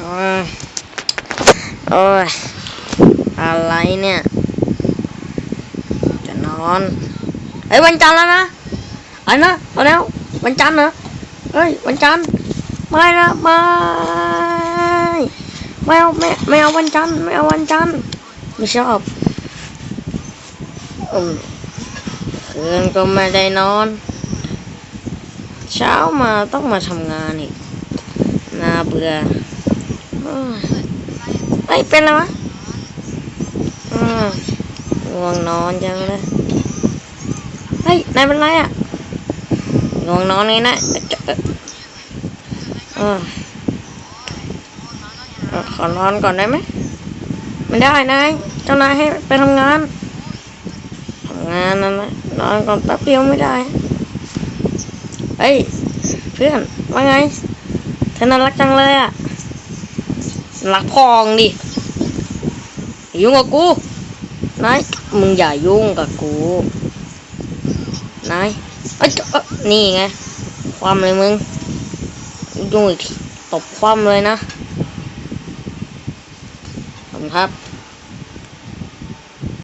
โอ้ยโอ้ยอะไรเนี่ย จะนอนเฮ้ยวันจันทร์แล้วนะไอ้นะเอาแล้ววันจันทร์เหรอเฮ้ยวันจันทร์ไม่นะไม่ไม่เอาไม่ไม่เอาวันจันทร์ไม่เอาวันจันทร์ไม่ชอบอืมคืนก็ไม่ได้นอน เช้ามาต้องมาทำงานอีกน่าเบื่อ เฮ้ยเป็นอะไรวะอืมง่วงนอนจังเลย เฮ้ย นายเป็นไรอะง่วงนอนนี่นะเออขอนอนก่อนได้ไหมไม่ได้นาย เจ้านายให้ไปทำงานทำงานนั่นนะนอนก่อนแป๊บเดียวไม่ได้ เฮ้ย เพื่อนว่าไงเธอน่ารักจังเลยอะ รักพองดิอย่ายุ่งกับกูนายมึงอย่ายุ่งกับกูนายเอ้ยเอ้ยนี่ไง ความเลยมึง ยุ่งอีกทีตบความเลยนะขอบคุณครับ